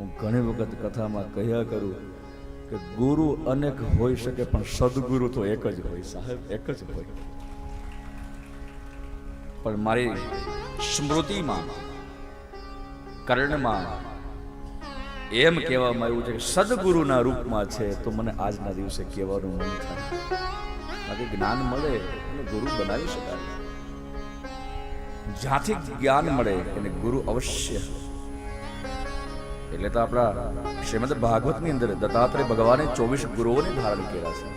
હું ઘણી વખત કથામાં કહ્યા કરું કે ગુરુ અનેક હોઈ શકે, પણ સદગુરુ તો એક જ હોય, સાહેબ, એક જ હોય. પણ મારી સ્મૃતિમાં, કર્ણમાં એમ કહેવામાં આવ્યું છે કે સદગુરુના રૂપમાં છે, તો મને આજના દિવસે કહેવાનું મન થાય. બાકી જ્ઞાન મળે અને ગુરુ બનાવી શકાય. જ્યાંથી જ્ઞાન મળે, એને ગુરુ અવશ્ય એટલે તો આપણા શ્રીમદ ભાગવતની અંદર દત્તાત્રેય ભગવાને ચોવીસ ગુરુઓને ધારણ કર્યા છે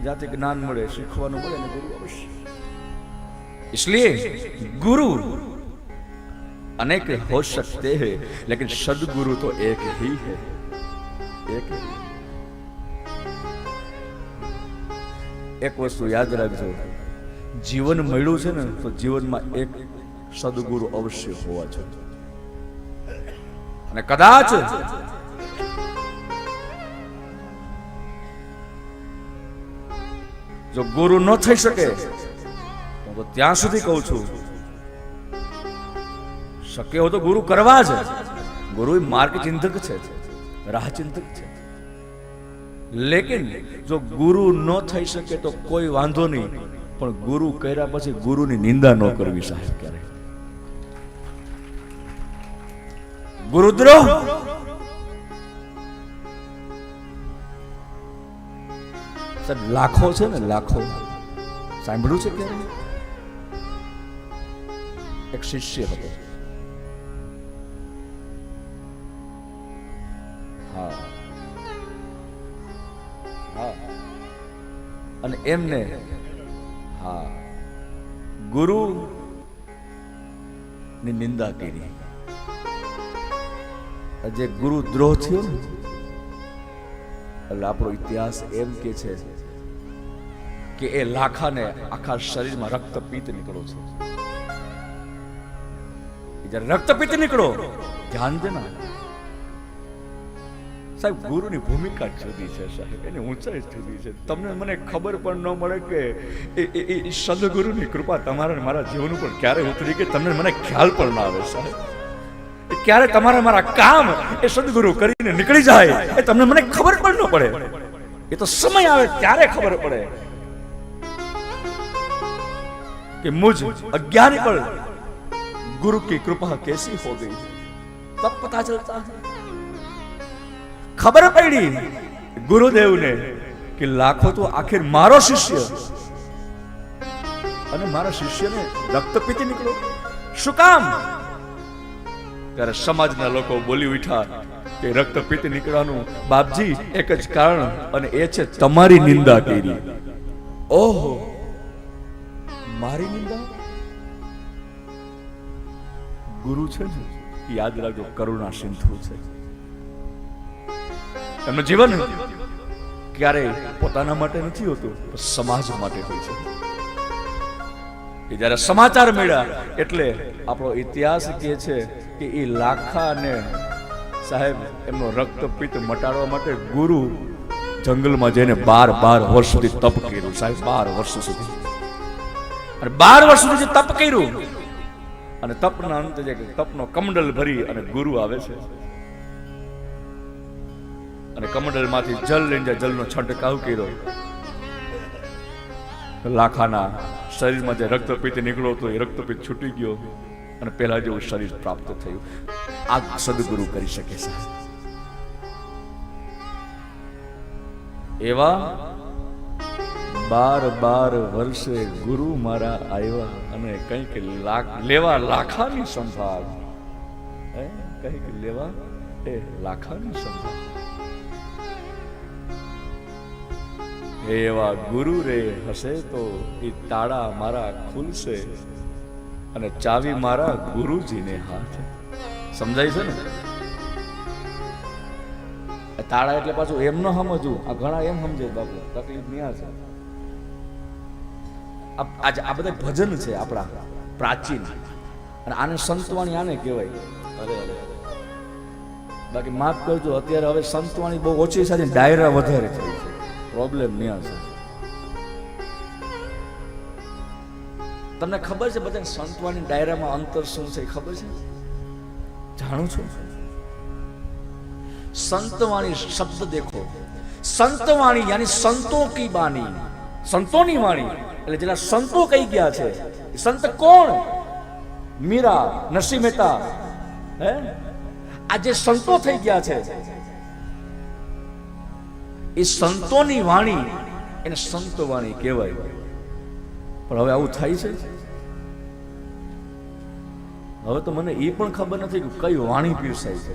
જ્યાંથી જ્ઞાન મળે શીખવાનું મળે એને ગુરુ અવશ્ય इसलिए गुरु अनेक हो सकते हैं लेकिन सदगुरु तो एक ही है एक ही એક વસ્તુ યાદ રાખજો જીવન મળ્યું છે ને તો જીવનમાં એક સદગુરુ અવશ્ય હોવા જોઈએ અને કદાચ જો ગુરુ ન થઈ શકે, તો ત્યાં સુધી કહું છું શક્ય હોય તો ગુરુ કરવા જ. ગુરુ માર્ગ ચિંતક છે, રાહ ચિંતક છે. લેકિન જો ગુરુ ન થઈ શકે તો કોઈ વાંધો નહીં, પણ ગુરુ કર્યા પછી ગુરુની નિંદા ન કરવી સાહેબ ક્યારે ગુરુદ્રોહ લાખો છે ને, લાખો. સાંભળ્યું છે ક્યારે? એક શિષ્ય હતો. હા. હા. અને એમને, હા ગુરુ ની નિંદા કરી. જે ગુરુ દ્રોહ થયો ને, એટલે આપણો ઇતિહાસ એમ કે છે કે એ લાખાને આખા શરીરમાં રક્તપિત્ત નીકળો છે. જ્યારે રક્તપિત્ત નીકળો, ધ્યાન દેના. સાહેબ, ગુરુની ભૂમિકા જુદી છે સાહેબ, એની ઊંચાઈ જુદી છે. તમને મને ખબર પણ ન મળે કે એ સદગુરુની કૃપા તમારા મારા જીવન ઉપર ક્યારે ઉતરી કે તમને મને ખ્યાલ પણ ના આવે સાહેબ. ક્યારે તમારે મારા કામ એ સદગુરુ કરીને નીકળી જાય એ તમને મને ખબર પણ ન પડે. એ તો સમય આવે ત્યારે ખબર પડે. કે મુજ અજ્ઞાની પર ગુરુ કી કૃપા કેસી હો ગઈ. તબ પતા ચલતા ખબર પડી ગુરુદેવને કે લાખો તો આખિર મારો શિષ્ય અને મારા શિષ્યને રક્ત નીકળો શું કામ? ત્યારે સમાજના લોકો બોલી ઉઠ્યા કે રક્તપિત્ત નીકળવાનું બાપજી, એક જ કારણ અને એ છે તમારી નિંદા કરી. ઓહો, મારી નિંદા? ગુરુ છે ને, યાદ રાખજો, કરુણા સિંધુ છે. એમનું જીવન ક્યારે પોતાના માટે નથી હોતું સમાજ માટે હોય છે. કે જ્યારે સમાચાર મળ્યા, એટલે આપણો ઇતિહાસ કહે છે કે એ લાખા અને સાહેબ, એમનો રક્તપિત્ત મટાડવા માટે ગુરુ જંગલમાં જઈને બાર બાર વર્ષ સુધી તપ કર્યું. સાહેબ, બાર વર્ષ સુધી. અને બાર વર્ષ સુધી તપ કર્યું. અને તપના અંતે જે તપનો કમંડલ ભરી અને ગુરુ આવે છે. અને કમંડલમાંથી જલ લઈને જે જલનો છંટકાવ કર્યો, લાખાના શરીરમાં જે રક્તપિત્ત નીકળ્યો હતો, એ રક્તપિત્ત છૂટી ગયો. અને પહેલા જેવું શરીર પ્રાપ્ત થયું. આ સદગુરુ કરી શકે છે. એવા બાર બાર વર્ષે ગુરુ મારા આવ્યા અને કંઈક લાખ, લેવા લાખાની સંભાળ? કંઈક લેવા એ લાખાની સંભાળ. એવા ગુરુ રે હશે તો એ તાળા મારા ખુલશે. અને ચાવી મારા ગુરુજીને હાથ સમજાય છે ને? તાળા એટલે પાછું એમ ન સમજવું. આ ઘણા એમ સમજે બાપુ. તકલીફ ન્યા છે. આજ આ બધા ભજન છે આપણા, પ્રાચીન. અને આને સંતવાણી આને કહેવાય. અરે અરે બાકી માફ કરજો, અત્યારે હવે સંતવાણી બહુ ઓછી સાથે ડાયરા વધારે થઈ છે. પ્રોબ્લેમ ન્યા છે. તમને ખબર છે બધા સંતવાણી ડાયરામાં અંતર શું છે ખબર છે? જાણું છું? સંતવાણી શબ્દ દેખો. સંતવાણી યાની સંતો કી બાની? સંતોની વાણી. એટલે જેના સંતો કઈ ગયા છે સંત કોણ? મીરા નરસિંહ મહેતા. હે? આ જે સંતો થઈ ગયા છે, એ સંતોની વાણી એને સંત વાણી કહેવાય. પણ હવે આવું થાય છે? હવે તો મને એ પણ ખબર નથી કે કઈ વાણી પીરસાય છે.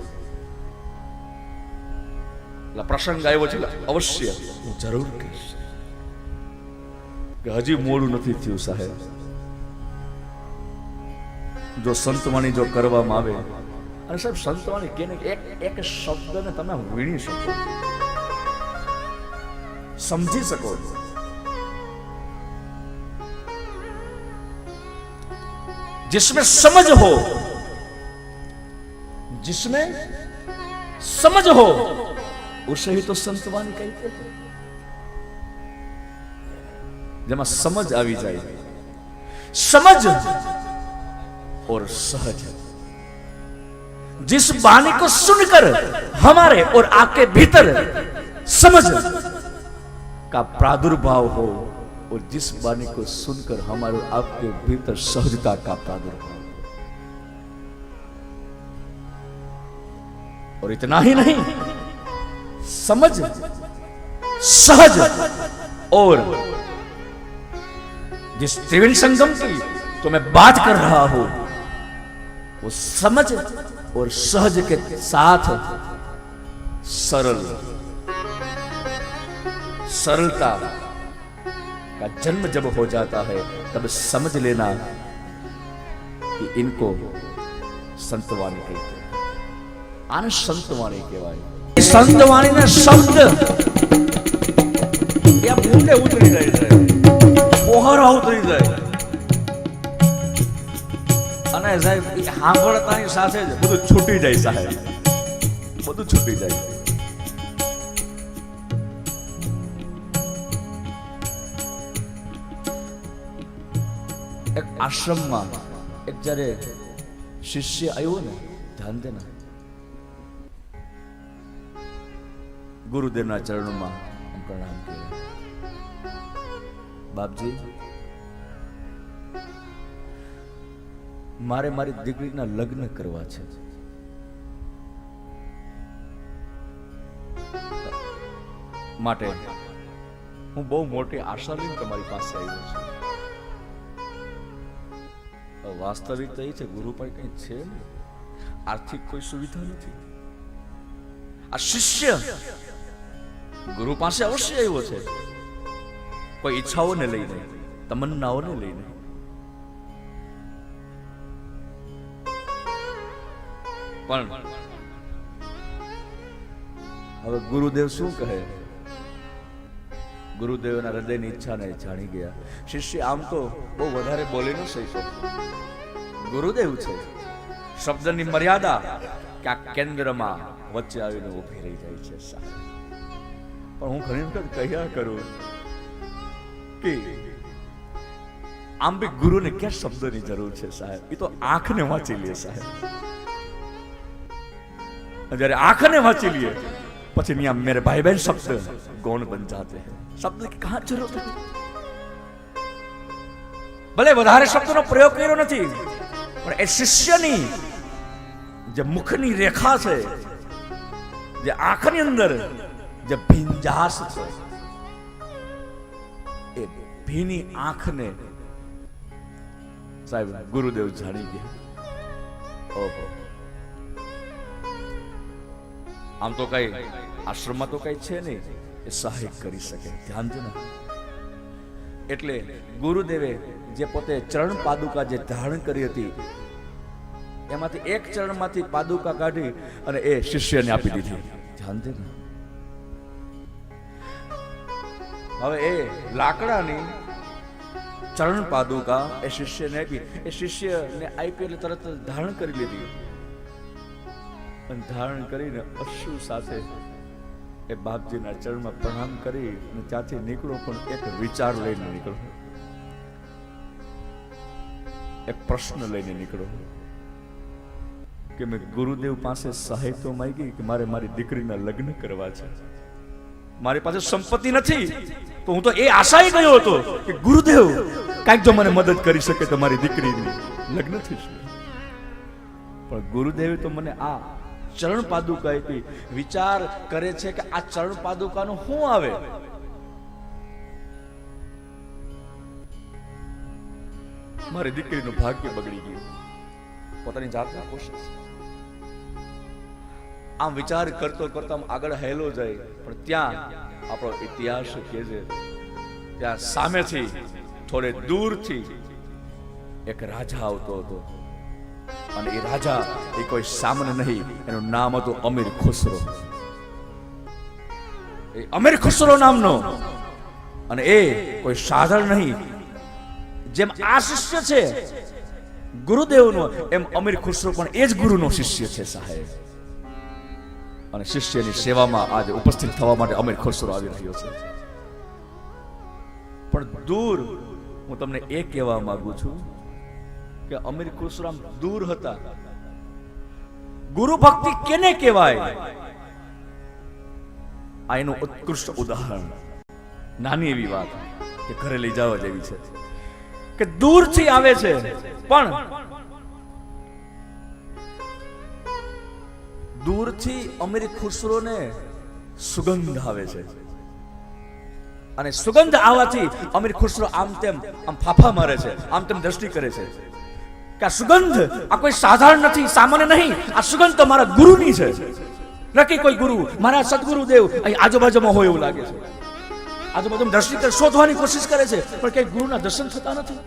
એટલે પ્રસંગ આવ્યો છે અવશ્ય. હું જરૂર કહીશ. કે હજી મોડું નથી થયું સાહેબ. જો સંતવાણી જો કરવામાં આવે અને સાહેબ સંતવાણી કેને એક એક શબ્દને તમે વીણી શકો. સમજી શકો. जिसमें समझ हो जिसमें समझ हो उसे ही तो संतवाणी कहते हैं જેમાં સમજ આવી જાય समझ और सहज जिस बाणी को सुनकर हमारे और आपके भीतर समझ का प्रादुर्भाव हो और जिस बाणी को सुनकर हमारे आपके भीतर सहजता का प्रादुर्भाव और इतना ही नहीं, समझ, सहज और जिस त्रिवेणी संगम की तो मैं बात कर रहा हूँ, वो समझ और सहज के साथ सरल, सरलता का जन्म जब हो जाता है तब समझ लेना कि इनको संतवाणी कहते हैं आने संतवाणी કહેવાય સંતવાણીના શબ્દ એ મૂંડે ઉતરી જાય છે મોહરા ઉતરી જાય અને સાહેબ એ સાંભળતાની સાથે જ બધું છૂટી જાય સાહેબ બધું છૂટી જાય આશ્રમમાં એક જ્યારે શિષ્ય આવ્યો ને, ધ્યાન દેના. ગુરુદેવના ચરણોમાં પ્રણામ કર્યા બાપજી, મારે મારી દીકરીના લગ્ન કરવા છે. માટે હું બહુ મોટી આશા લઈને તમારી પાસે આવ્યો છું. વાસ્તવિકતા એ છે, ગુરુ પણ કંઈ છે આર્થિક કોઈ સુવિધા નથી. આ શિષ્ય ગુરુ પાસે અવશ્ય આવ્યો છે. કોઈ ઈચ્છાઓને લઈને, તમન્નાઓને લઈને. પણ હવે ગુરુદેવ શું કહે? ગુરુદેવના હૃદયની ઈચ્છાને જાણી ગયા. શિષ્ય આમ તો બહુ વધારે બોલી ન શકતો ગુરુદેવ છે. શબ્દની મર્યાદા કે આ કેન્દ્રમાં વચ્ચે આવીને ઊભી રહી જાય છે પણ હું ઘણી વખત કહ્યા કરું કે આમ બી ગુરુને ક્યાં શબ્દની જરૂર છે સાહેબ? એ તો આંખને વાંચી લે સાહેબ. જ્યારે આંખને વાંચી लिए પછી मियाँ मेरे भाई बहन शब्द गौण बन जाते हैं शब्द की कहा ભલે વધારે શબ્દનો પ્રયોગ કર્યો નથી, પણ એ શિષ્યની જે મુખની રેખા છે, જે આંખની અંદર જે ભીંજાસ છે, એ ભીની આંખને સાહેબ ગુરુદેવ જાણી ગયા. ઓહો. આમ તો કઈ આશ્રમમાં તો કઈ છે નહીં. એ સહાય કરી શકે. ધ્યાન દો એટલે ગુરુદેવે જે પોતે ચરણ પાદુકા જે ધારણ કરી હતી, એમાંથી એક ચરણમાંથી પાદુકા કાઢી અને એ શિષ્યને આપી દીધી. ધ્યાન દે હવે એ લાકડાની ચરણ પાદુકા એ શિષ્યને આપી, એ શિષ્યને આપી એટલે તરત ધારણ કરી લીધી. અને ધારણ કરીને અશ્રુ સાથે એ બાપજીના ચરણમાં પ્રણામ કરી અને ત્યાંથી નીકળો પણ એક વિચાર લઈને નીકળો. એક પ્રશ્ન લઈને નીકળો. કે મેં ગુરુદેવ પાસે સહાય તો માંગી કે મારે મારી દીકરીના લગ્ન કરવા છે. મારી પાસે સંપત્તિ નથી. તો હું તો એ આશાએ ગયો હતો કે ગુરુદેવ, કાંઈક જો મને મદદ કરી શકે તો મારી દીકરીની. લગ્ન થશે. પણ ગુરુદેવે તો મને આ ચરણ પાદુકા આપી વિચાર કરે છે કે આ ચરણ પાદુકાનું શું આવે? મારી દીકરીનું ભાગ્ય બગડી ગયું. પોતાની જાતના કોશિશ આમ વિચાર કરતો કરતો આગળ હેલો જાય. પણ ત્યાં આપણો ઇતિહાસ કહે છે, ત્યાં સામેથી, થોડે દૂરથી એક રાજા આવતો હતો. અને એ રાજા એ કોઈ સામાન્ય નહીં. એનું નામ હતું અમીર ખુસરો. એ અમીર ખુસરો નામનો. અને એ કોઈ સાધારણ નહીં. જેમ આ શિષ્ય છે, ગુરુદેવનો, એમ અમીર ખુસરો પણ એ જ ગુરુનો શિષ્ય છે સાહેબ. અને શિષ્યની સેવામાં આજે ઉપસ્થિત થવા માટે અમીર ખુસરો આવી રહ્યો છે. પણ દૂર હું તમને એ કહેવા માંગુ છું કે અમીર ખુશરામ દૂર હતા. ગુરુ ભક્તિ કેને કહેવાય? આ એનું ઉત્કૃષ્ટ ઉદાહરણ. નાની એવી વાત કે ઘરે લઈ જવા જેવી છે. કે દૂરથી આવે છે. પણ દૂરથી અમીર ખુસરોને સુગંધ આવે છે. અને સુગંધ આવવાથી અમીર ખુસરો આમ તેમ, આમ ફાફા મારે છે, આમ તેમ દ્રષ્ટિ કરે છે. કે આ સુગંધ આ કોઈ સાધારણ નથી, સામાન્ય નહીં. આ સુગંધ તો મારા ગુરુની છે. નક્કી કોઈ ગુરુ. મારા સદગુરુદેવ અહીં આજુબાજુમાં હોય એવું લાગે છે. આજુબાજુ દ્રષ્ટિ શોધવાની કોશિશ કરે છે, પણ કઈ ગુરુના દર્શન થતા નથી.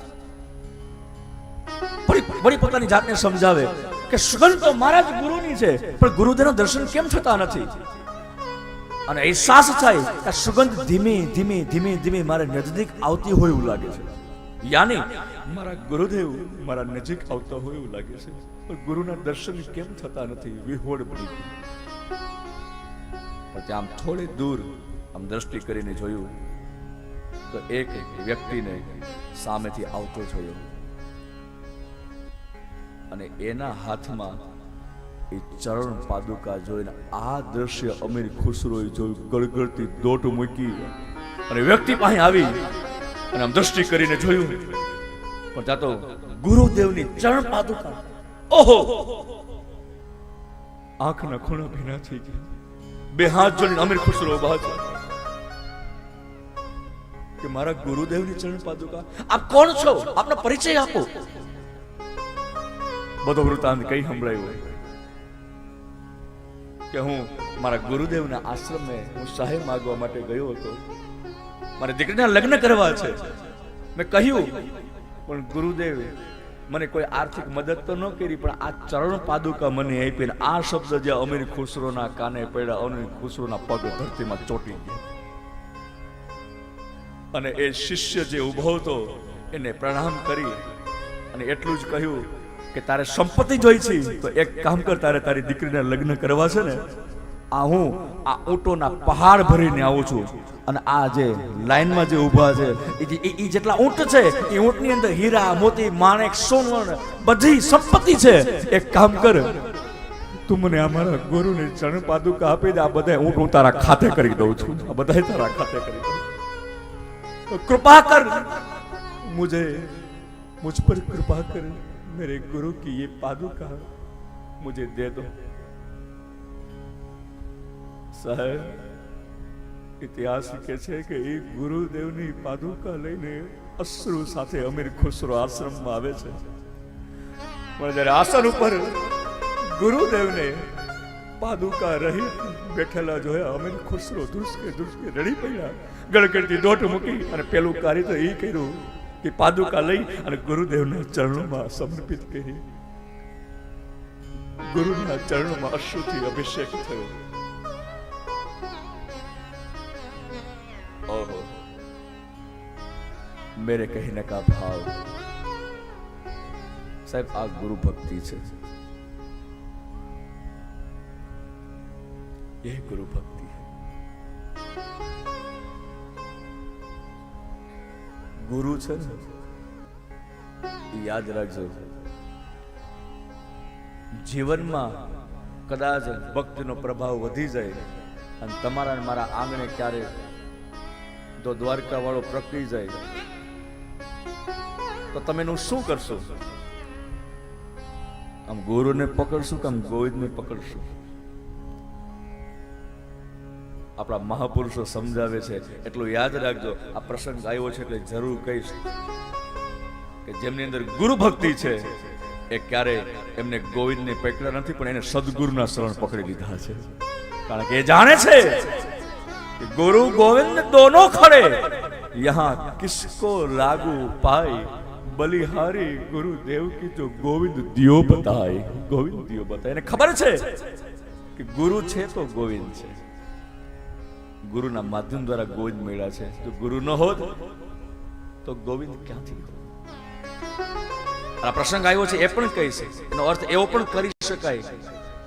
વળી પોતાની જાતને સમજાવે કે સુગંધ તો મારા જ ગુરુની છે, પણ ગુરુદેવના દર્શન કેમ થતા નથી? અને અહેસાસ થાય કે સુગંધ ધીમે ધીમે ધીમે ધીમે મારે નજદીક આવતી હોય એવું લાગે છે. યાની મારા ગુરુદેવ મારા નજીક આવતા હોય એવું લાગે છે. પણ ગુરુના દર્શન કેમ થતા નથી? વિહોડ પડી ગઈ પણ ત્યાં થોડે દૂર આમ દ્રષ્ટિ કરીને જોયું તો એક વ્યક્તિને સામેથી આવતો જોયો. અને એના હાથમાં એ ચરણ પાદુકા જોઈને આ દ્રશ્ય અમીર ખુસરોએ જોયું, ગળગળતી દોટ મૂકી અને વ્યક્તિ પાસે આવી અને આમ દ્રષ્ટિ કરીને જોયું. પણ ત્યાં ગુરુદેવની ચરણ પાદુકા ઓહો! આંખના ખૂણા ભીના થઈ ગયા. બે હાથ જોડીને અમીર ખુશરો ઊભા છે કે મારા ગુરુદેવની ચરણ પાદુકા આપ કોણ છો? આપનો પરિચય આપો. બધો વૃતાંત કઈ સંભળાયું કે હું મારા ગુરુદેવના આશ્રમે હું સહાય માગવા માટે ગયો હતો. મારી દીકરીના લગ્ન કરવા છે. મેં કહ્યું પણ ગુરુદેવે મને કોઈ આર્થિક મદદ તો ન કરી, પણ આ ચરણ પાદુકા મને આપીને આ શબ્દ જે અમીર ખુસરોના કાને પડ્યા, અમીર ખુસરોના પગ ધરતીમાં ચોટી ગયા. અને એ શિષ્ય જે ઊભો હતો, એને પ્રણામ કરી અને એટલું જ કહ્યું કે, તારે સંપત્તિ જોઈ છે તો એક કામ કર, તારે તારી દીકરીના લગ્ન કરવા છે ને આ હું આ ઊંટોના પહાડ ભરીને આવું છું. અને આ જે લાઈનમાં જે ઊભા છે એ જેટલા ઊંટ છે એ ઊંટની અંદર હીરા, મોતી, માણેક સોનવર્ણ બધી સંપત્તિ છે. એક કામ કર, તું મને અમારા ગુરુને ચરણ પાદુકા આપી દે, આ બધા ઊંટ હું તારા ખાતે કરી દઉં છું. આ બધા તારા ખાતે કરી દઉં કૃપા કર, મુજે, મુજ પર કૃપા કર, મેરે ગુરુ કી યે પાદુકા મુજે દે દો. સાહેબ, ઇતિહાસ કે છે કે એ ગુરુદેવની પાદુકા લઈને અશ્રુ સાથે અમીર ખુસરો આશ્રમમાં આવે છે. પણ જ્યારે આસન ઉપર ગુરુદેવને પાદુકા રહી બેઠેલા જોયા, અમીર ખુસરો ધુસકે ધુસકે રડી પડ્યા ગળગડતી દોટ મૂકી અને પેલું કાર્ય તો એ કર્યું કે પાદુકા લઈ અને ગુરુદેવના ચરણોમાં સમર્પિત કરી. ગુરુના ચરણોમાં અશ્રુથી અભિષેક થયો. મેરે કહીને કા ભાવ સાહેબ આ ગુરુ ભક્તિ છે એ ગુરુ ભક્તિ ગુરુ છે યાદ રાખજો જીવનમાં કદાચ ભક્તિનો પ્રભાવ વધી જાય અને તમારા મારા આંગણે ક્યારે તો દ્વારકા વાળો પ્રકરી જાય તો તમે એનું શું કરશો? આમ ગુરુને પકડશું કે આમ ગોવિંદને પકડશું? આપણા મહાપુરુષો સમજાવે છે, એટલું યાદ રાખજો, આ પ્રસંગ આવ્યો છે એટલે જરૂર કહીશ કે જેમની અંદર ગુરુ ભક્તિ છે, એ ક્યારે એમને ગોવિંદને પકડ્યા નથી, પણ એને સદગુરુના શરણ પકડી લીધા છે. કારણ કે એ જાણે છે કે ગુરુ ગોવિંદ દોનો ખડે, યહાં કિસકો લાગુ પાય બલિહારી ગુરુદેવ કીધું ગોવિંદ દિયો બતાય, ગોવિંદ દિયો બતાય. એને ખબર છે કે ગુરુ છે તો ગોવિંદ છે. ગુરુના માધ્યમ દ્વારા ગોવિંદ મળ્યા છે. તો ગુરુ ન હોત, તો ગોવિંદ ક્યાંથી આ પ્રસંગ આવ્યો છે એ પણ કહી છે. એનો અર્થ એવો પણ કરી શકાય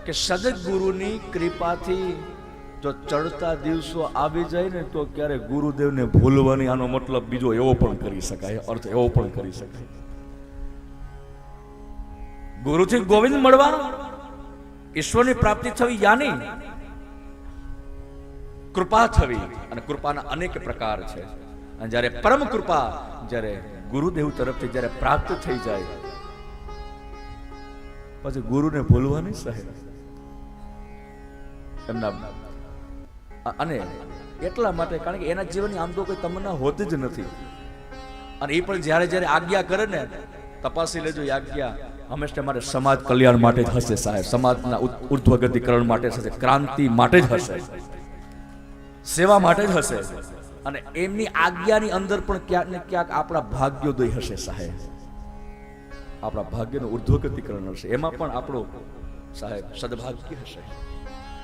કે સદગુરુની કૃપાથી જો ચડતા દિવસો આવી જાય ને તો ક્યારે ગુરુદેવને ભૂલવાની આનો મતલબ બીજો એવો પણ કરી શકાય, અર્થ એવો પણ કરી શકાય. ગુરુથી ગોવિંદ મળવા, ઈશ્વરની પ્રાપ્તિ થવી યાની? કૃપા થવી, અને કૃપાના અનેક પ્રકાર છે. અને જ્યારે પરમ કૃપા જ્યારે ગુરુદેવ તરફથી જ્યારે પ્રાપ્ત થઈ જાય, પછી ગુરુને ભૂલવાની સાહેબ એમના અને એટલા માટે કારણ કે એના જીવનની આમ તો કોઈ તમન્ના હોતી જ નથી. અને એ પણ જ્યારે જ્યારે આજ્ઞા કરે ને, તપાસી લેજો આજ્ઞા હંમેશા માટે સમાજ કલ્યાણ માટે જ હશે સાહેબ. સમાજના ઉર્ધ્વગતિકરણ માટે હશે, ક્રાંતિ માટે જ હશે, સેવા માટે જ હશે. અને એમની આજ્ઞાની અંદર પણ ક્યાંક ને ક્યાંક આપણા ભાગ્યોદય હશે સાહેબ. આપણા ભાગ્યનું ઉર્ધ્વગતિકરણ હશે. એમાં પણ આપણો સાહેબ સદભાગ્ય હશે.